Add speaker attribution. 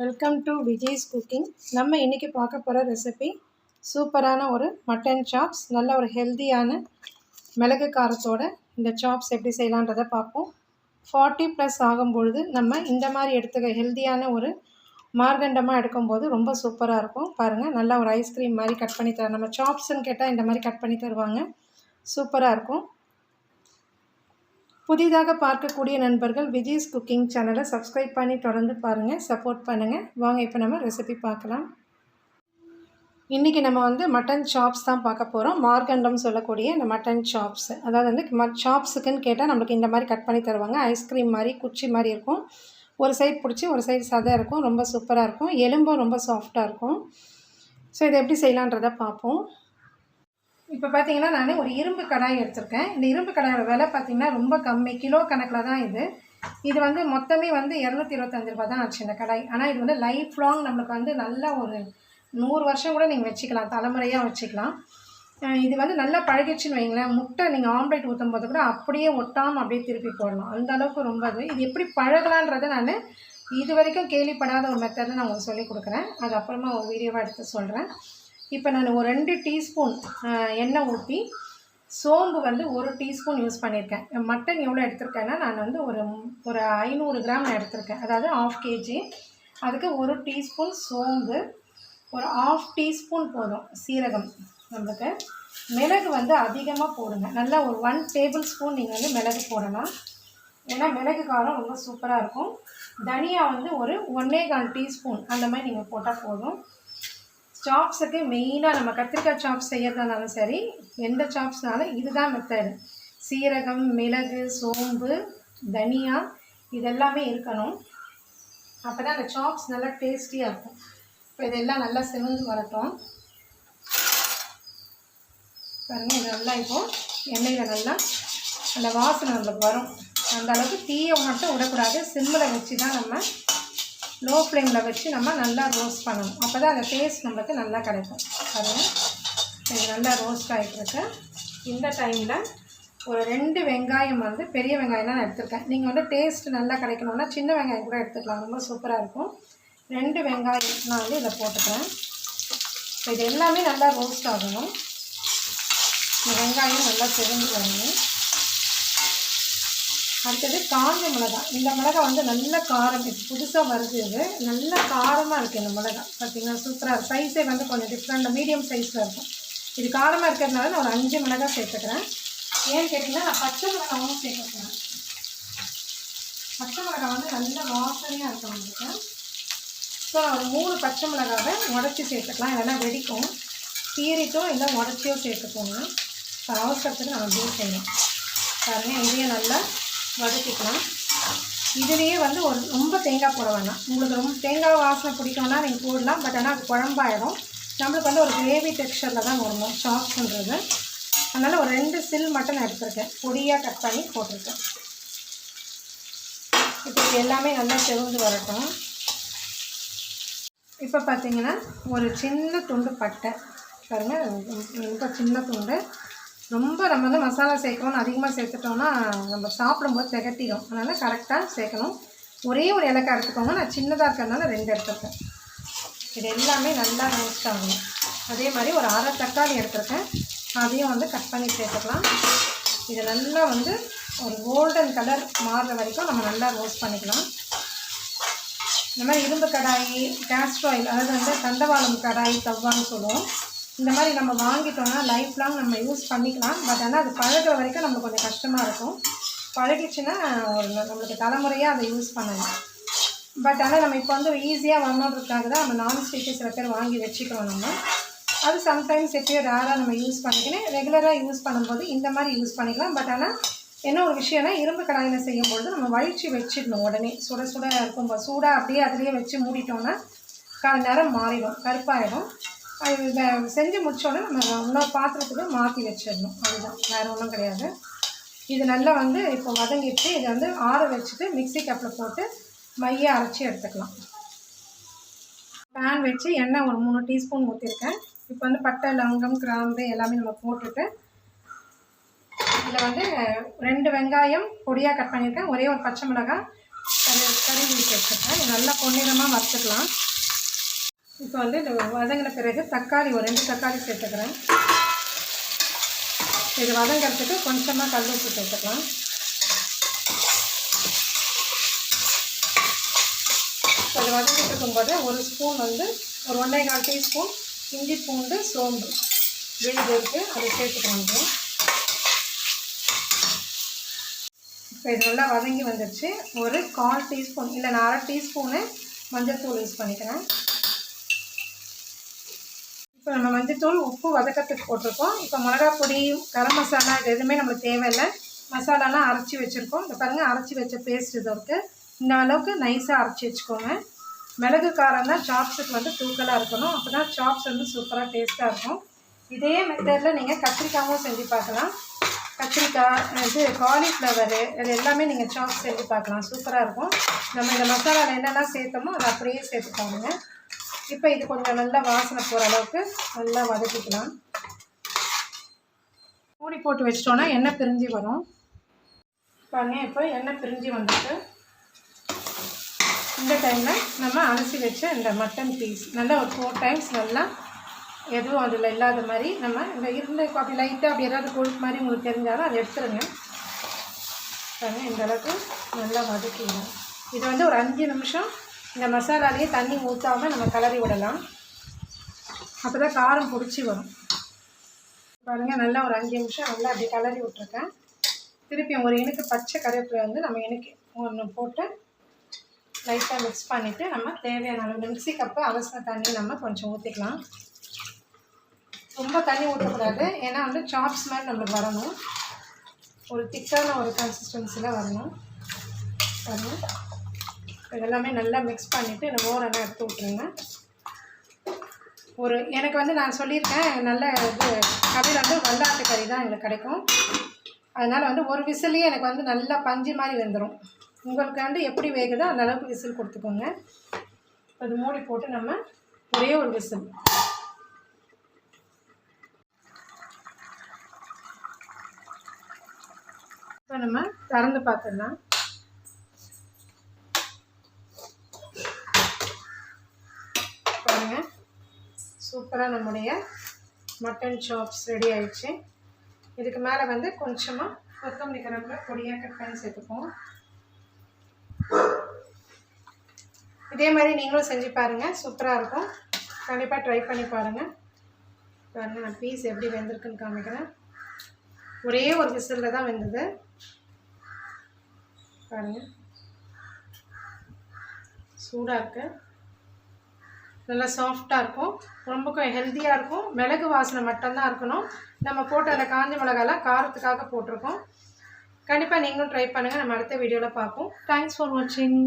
Speaker 1: Welcome to Vijay's cooking நம்ம இன்றைக்கி பார்க்க போகிற ரெசிபி சூப்பரான ஒரு மட்டன் சாப்ஸ் நல்ல ஒரு ஹெல்த்தியான மிளகு காரத்தோட இந்த சாப்ஸ் எப்படி செய்யலான்றதை பார்ப்போம். ஃபார்ட்டி ப்ளஸ் ஆகும்பொழுது நம்ம இந்த மாதிரி எடுத்துக்க ஹெல்த்தியான ஒரு மார்கண்டமாக எடுக்கும்போது ரொம்ப சூப்பராக இருக்கும். பாருங்கள் நல்லா ஒரு ஐஸ்கிரீம் மாதிரி கட் பண்ணி தர நம்ம சாப்ஸ்ன்னு கேட்டால் இந்த மாதிரி கட் பண்ணி தருவாங்க. சூப்பராக இருக்கும். புதிதாக பார்க்கக்கூடிய நண்பர்கள் விஜய்ஸ் குக்கிங் சேனலை சப்ஸ்கிரைப் பண்ணி தொடர்ந்து பாருங்கள் சப்போர்ட் பண்ணுங்கள் வாங்க இப்போ நம்ம ரெசிபி பார்க்கலாம். இன்றைக்கி நம்ம வந்து மட்டன் சாப்ஸ் தான் பார்க்க போகிறோம் மார்கண்டம் சொல்லக்கூடிய இந்த மட்டன் சாப்ஸ் அதாவது வந்து ம சாப்ஸுக்குன்னு கேட்டால் நம்மளுக்கு இந்த மாதிரி கட் பண்ணி தருவாங்க. ஐஸ்கிரீம் மாதிரி குச்சி மாதிரி இருக்கும். ஒரு சைடு பிடிச்சி ஒரு சைடு சதை இருக்கும். ரொம்ப சூப்பராக இருக்கும். எலும்பும் ரொம்ப சாஃப்டாக இருக்கும். ஸோ இதை எப்படி செய்யலான்றதை பார்ப்போம். இப்போ பார்த்தீங்கன்னா நான் ஒரு இரும்பு கடாய் எடுத்திருக்கேன். இந்த இரும்பு கடாயோட விலை பார்த்தீங்கன்னா ரொம்ப கம்மி. கிலோ கணக்கில் தான் இது. இது வந்து மொத்தமே வந்து இரநூத்தி இருபத்தஞ்சு ரூபா தான் ஆச்சு இந்த கடாய். ஆனால் இது வந்து லைஃப் லாங் நம்மளுக்கு வந்து நல்ல ஒரு நூறு வருஷம் கூட நீங்கள் வச்சுக்கலாம். தலைமுறையாக வச்சுக்கலாம். இது வந்து நல்லா பழகிடுச்சுன்னு வைங்களேன். முட்டை நீங்கள் ஆம்லேட் ஊற்றும் போது கூட அப்படியே ஒட்டாமல் அப்படியே திருப்பி போடலாம். அந்த அளவுக்கு ரொம்ப அது. இது எப்படி பழகலான்றதை நான் இது வரைக்கும் கேள்விப்படாத ஒரு மெத்தடை நான் உங்களுக்கு சொல்லிக் கொடுக்குறேன். அது அப்புறமா ஒரு வீடியோவாக எடுத்து சொல்கிறேன் இப்போ நான் ஒரு ரெண்டு டீஸ்பூன் எண்ணெய் ஊற்றி சோம்பு வந்து ஒரு டீஸ்பூன் யூஸ் பண்ணியிருக்கேன். மட்டன் எவ்வளோ எடுத்திருக்கேன்னா நான் வந்து ஒரு ஒரு ஐநூறு கிராம் நான் எடுத்திருக்கேன். அதாவது ஆஃப் கேஜி அதுக்கு ஒரு டீஸ்பூன் சோம்பு ஒரு ஆஃப் டீஸ்பூன் போதும் சீரகம் நம்மளுக்கு. மிளகு வந்து அதிகமாக போடுங்க. நல்லா ஒரு ஒன் டேபிள் ஸ்பூன் நீங்கள் வந்து மிளகு போடலாம். ஏன்னா மிளகு காரம் ரொம்ப சூப்பராக இருக்கும். தனியா வந்து ஒரு ஒன்றே கால் டீஸ்பூன் அந்த மாதிரி நீங்கள் போட்டால் போதும். சாப்ஸுக்கு மெயினாக நம்ம கத்திரிக்காய் சாப்ஸ் செய்கிறதுனாலும் சரி எந்த சாப்ஸ்னாலும் இதுதான் மெத்தடு சீரகம் மிளகு சோம்பு தனியா இதெல்லாமே இருக்கணும். அப்போ தான் அந்த சாப்ஸ் நல்லா டேஸ்டியாக இருக்கும். இப்போ இதெல்லாம் நல்லா செவந்து வரட்டும். பாருங்க இது நல்லா இப்போ எண்ணெயில் நல்லா அந்த வாசனை நம்மளுக்கு வரும். அந்த அளவுக்கு தீயை மட்டும் விடக்கூடாது. சிம்மில் வச்சு தான் நம்ம லோ ஃப்ளேமில் வச்சு நம்ம நல்லா ரோஸ்ட் பண்ணணும். அப்போ தான் அந்த டேஸ்ட் நம்மளுக்கு நல்லா கிடைக்கும். பாருங்கள் இது நல்லா ரோஸ்ட் ஆகிட்டுருக்கு இந்த டைமில் ஒரு ரெண்டு வெங்காயம் வந்து பெரிய வெங்காயம் தான் நான் எடுத்துருக்கேன். நீங்கள் வந்து டேஸ்ட் நல்லா கிடைக்கணும்னா சின்ன வெங்காயம் கூட எடுத்துக்கலாம். ரொம்ப சூப்பராக இருக்கும். ரெண்டு வெங்காயம் நான் வந்து இதை போட்டுக்கிறேன். இது எல்லாமே நல்லா ரோஸ்ட் ஆகணும். வெங்காயம் நல்லா செவந்து வரணும். அடுத்தது காஞ்ச மிளகா இந்த மிளகா வந்து நல்ல காரம் புதுசாக வருது இது நல்ல காரமாக இருக்குது இந்த மிளகா பார்த்தீங்கன்னா சூப்பராக சைஸே வந்து கொஞ்சம் டிஃப்ரெண்ட் மீடியம் சைஸில் இருக்கும். இது காரமாக இருக்கிறதுனால நான் ஒரு அஞ்சு மிளகா சேர்த்துக்கிறேன். ஏன்னு கேட்டிங்கன்னா நான் பச்சை மிளகாவும் சேர்த்துக்கிறேன். பச்சை மிளகா வந்து நல்ல வாசனையாக இருக்கும் உங்களுக்கு. ஸோ நான் ஒரு மூணு பச்சை மிளகாவை உடச்சி சேர்த்துக்கலாம். இதெல்லாம் வெடிக்கும். கீரிட்டும் இல்லை உடச்சியோ சேர்த்துக்கோங்க. இப்போ அவசரத்துக்கு நம்ம அப்படியே செய்யணும் பாருங்கள் இதையும் நல்லா வதக்கிக்கலாம் இதுலேயே வந்து ஒரு ரொம்ப தேங்காய் போட வேணாம். உங்களுக்கு ரொம்ப தேங்காய் வாசனை பிடிக்கும்னா நீங்கள் போடலாம். பட் ஆனால் அது குழம்பாயிடும் நம்மளுக்கு வந்து ஒரு கிரேவி டெக்ஸ்சரில் தான் வரணும் சாப்ஸ்ன்றது அதனால் ஒரு ரெண்டு சில் மட்டும் நான் எடுத்திருக்கேன். பொடியாக கட் பண்ணி போட்டிருக்கேன். இப்போ எல்லாமே நல்லா செவந்து வரட்டும். இப்போ பார்த்தீங்கன்னா ஒரு சின்ன துண்டு பட்டை. பாருங்கள் ரொம்ப சின்ன துண்டு. ரொம்ப நம்ம வந்து மசாலா சேர்க்கணும்னு அதிகமாக சேர்த்துட்டோம்னா நம்ம சாப்பிடும்போது திகட்டிடும் அதனால் கரெக்டாக சேர்க்கணும். ஒரே ஒரு இலக்கை எடுத்துக்கோங்க நான் சின்னதாக இருக்கிறதுனால ரெண்டு எடுத்துருக்கேன் இது எல்லாமே நல்லா ரோஸ்ட் ஆகணும். அதே மாதிரி ஒரு அரை தக்காளி எடுத்திருக்கேன். அதையும் வந்து கட் பண்ணி சேர்த்துக்கலாம். இது நல்லா வந்து ஒரு கோல்டன் கலர் மாறுற வரைக்கும் நம்ம நல்லா ரோஸ்ட் பண்ணிக்கலாம். இந்த மாதிரி இரும்பு கடாயி கேஸ்ட்ராயில் அதாவது வந்து தண்டவாளம் கடாய் தவ்வான்னு சொல்லுவோம். இந்த மாதிரி நம்ம வாங்கிட்டோம்னா லைஃப் லாங் நம்ம யூஸ் பண்ணிக்கலாம். பட் ஆனால் அது பழகிற வரைக்கும் நம்ம கொஞ்சம் கஷ்டமாக இருக்கும். பழகிச்சுன்னா ஒரு நம்மளுக்கு தலைமுறையாக அதை யூஸ் பண்ணலாம். பட் ஆனால் நம்ம இப்போ வந்து ஈஸியாக வரணுன்றதுக்காக தான் நம்ம நான்ஸ்டிக்கு சில பேர் வாங்கி வச்சுக்கிறோம் நம்ம. அது சம்டைம்ஸ் எப்பயோ ரேராக நம்ம யூஸ் பண்ணிக்கணும் ரெகுலராக யூஸ் பண்ணும்போது இந்த மாதிரி யூஸ் பண்ணிக்கலாம். பட் ஆனால் என்ன ஒரு விஷயம்னா இரும்பு கடாயில் செய்யும்பொழுது நம்ம வழிச்சு வச்சிடணும் உடனே. சுட சுட இருக்கும்போது சூடாக அப்படியே அதுலேயே வச்சு மூடிட்டோம்னா கால நேரம் மாறிடும் கருப்பாயிடும். செஞ்சு முடிச்சோடனே நம்ம இன்னொரு பாத்திரத்துக்கு மாற்றி வச்சிடணும். அதுதான். வேறு ஒன்றும் கிடையாது. இது நல்லா வந்து இப்போ வதங்கிட்டு இதை வந்து ஆற வச்சுட்டு மிக்சி கப்பில் போட்டு மைய அரைச்சி எடுத்துக்கலாம். பேன் வச்சு எண்ணெய் ஒரு மூணு டீஸ்பூன் ஊற்றிருக்கேன் இப்போ வந்து பட்டை லவங்கம் கிராம்பு எல்லாமே நம்ம போட்டுட்டு இதில் வந்து ரெண்டு வெங்காயம் பொடியாக கட் பண்ணியிருக்கேன். ஒரே ஒரு பச்சை மிளகாய் கறி கறி வீட்டு வச்சுருக்கேன் நல்லா பொன்னிறமாக வறுத்துக்கலாம். இப்போ வந்து வதங்கின பிறகு தக்காளி ஒரு ரெண்டு தக்காளி சேர்த்துக்கிறேன். இது வதங்கிறதுக்கு கொஞ்சமாக கல் உப்பு சேர்த்துக்கலாம். அது வதங்கிட்டு இருக்கும்போது ஒரு ஸ்பூன் வந்து ஒரு ஒன்றே கால் டீஸ்பூன் இஞ்சி பூண்டு சோம்பு விழுது இருக்குது அதை சேர்த்துக்கலாங்க இப்போ. இது நல்லா வதங்கி வந்துடுச்சு ஒரு கால் டீஸ்பூன் இல்லை நான் அரை டீஸ்பூனு மஞ்சள் தூள் யூஸ் பண்ணிக்கிறேன். இப்போ நம்ம மஞ்சத்தூள் உப்பு வதக்கத்துக்கு போட்டிருக்கோம். இப்போ மிளகா பொடி கரம் மசாலா இது எதுவுமே நம்மளுக்கு தேவையில்லை. மசாலாலாம் அரைச்சி வச்சுருக்கோம். இந்த பாருங்கள் அரைச்சி வச்ச பேஸ்ட் இது இருக்குது இந்த அளவுக்கு நைஸாக அரைச்சி வச்சுக்கோங்க. மிளகு காரம் தான் சாப்ஸுக்கு வந்து தூக்கலாக இருக்கணும். அப்போ தான் சாப்ஸ் வந்து சூப்பராக டேஸ்ட்டாக இருக்கும். இதே மெத்தடில் நீங்கள் கத்திரிக்காயும் செஞ்சு பார்க்கலாம். கத்திரிக்காய் இது காலிஃப்ளவரு இது எல்லாமே நீங்கள் சாப்ஸ் செஞ்சு பார்க்கலாம். சூப்பராக இருக்கும். நம்ம இந்த மசாலாவில் என்னெல்லாம் சேர்த்தோமோ அதை அப்படியே சேர்த்துக்கோங்க இப்போ இது கொஞ்சம் நல்லா வாசனை போகிற அளவுக்கு நல்லா வதக்கிக்கலாம். மூடி போட்டு வச்சிட்டோன்னா எண்ணெய் பிரிஞ்சு வரும். பாருங்க இப்போ எண்ணெய் பிரிஞ்சு வந்துட்டு இந்த டைமில் நம்ம அலசி வச்ச இந்த மட்டன் பீஸ் நல்லா ஒரு ஃபோர் டைம்ஸ் நல்லா எதுவும் அதில் இல்லாத மாதிரி நம்ம இந்த இருந்த அப்படி லைட்டாக அப்படி ஏதாவது கொழுப்பு மாதிரி உங்களுக்கு தெரிஞ்சாலும் அதை எடுத்துருங்க. பாருங்க இந்த அளவுக்கு நல்லா வதக்கிடணும் இது வந்து ஒரு அஞ்சு நிமிஷம் இந்த மசாலாலேயே தண்ணி ஊற்றாமல் நம்ம கிளறி விடலாம். அப்போ தான் காரம் பிடிச்சி வரும். பாருங்கள் நல்லா ஒரு அஞ்சு நிமிஷம் நல்லா அப்படி கலரி விட்ருக்கேன் திருப்பி ஒரு இனுக்கு பச்சை கருவேப்பிலை வந்து நம்ம இனுக்கு ஒன்று போட்டு லைட்டாக மிக்ஸ் பண்ணிவிட்டு நம்ம தேவையான அளவு மிக்ஸி கப்பு அவசர தண்ணி நம்ம கொஞ்சம் ஊற்றிக்கலாம் ரொம்ப தண்ணி ஊற்றக்கூடாது ஏன்னா வந்து சாப்ஸ் மாதிரி நம்மளுக்கு வரணும். ஒரு திக்கான ஒரு கன்சிஸ்டன்சியில் வரணும். வரணும் இதெல்லாமே நல்லா மிக்ஸ் பண்ணிவிட்டு இந்த ஓரெல்லாம் எடுத்து விட்ருங்க ஒரு எனக்கு வந்து நான் சொல்லியிருக்கேன் நல்ல இது கடையில் வந்து வல்லாட்டு கறி தான் எங்களுக்கு கிடைக்கும். அதனால் வந்து ஒரு விசிலையே எனக்கு வந்து நல்லா பஞ்சு மாதிரி வந்துடும் உங்களுக்கு வந்து எப்படி வேகுதோ அந்த அளவுக்கு விசில் கொடுத்துக்கோங்க. அது மூடி போட்டு நம்ம ஒரே ஒரு விசில். இப்போ நம்ம திறந்து பார்த்துடலாம் பாருங்க சூப்பராக நம்முடைய மட்டன் சாப்ஸ் ரெடி ஆயிடுச்சு. இதுக்கு மேலே வந்து கொஞ்சமாக கொத்தமல்லி கரப்பில் பொடியாக கட் பண்ணி சேர்த்துப்போம். இதே மாதிரி நீங்களும் செஞ்சு பாருங்கள் சூப்பராக இருக்கும். கண்டிப்பாக ட்ரை பண்ணி பாருங்கள் பாருங்கள் நான் பீஸ் எப்படி வெந்திருக்குன்னு காமிக்கிறேன். ஒரே ஒரு விசிலில் தான் வெந்தது. பாருங்கள் சூடாக இருக்குது நல்லா சாஃப்டாக இருக்கும். ரொம்பக்கும் ஹெல்த்தியாக இருக்கும். மிளகு வாசனை மட்டும்தான் இருக்கணும். நம்ம போட்ட அந்த காஞ்ச மிளகாலாம் காரத்துக்காக போட்டிருக்கோம். கண்டிப்பாக நீங்களும் ட்ரை பண்ணுங்கள் நம்ம அடுத்த வீடியோவில் பார்ப்போம். தேங்க்ஸ் ஃபார் வாட்சிங்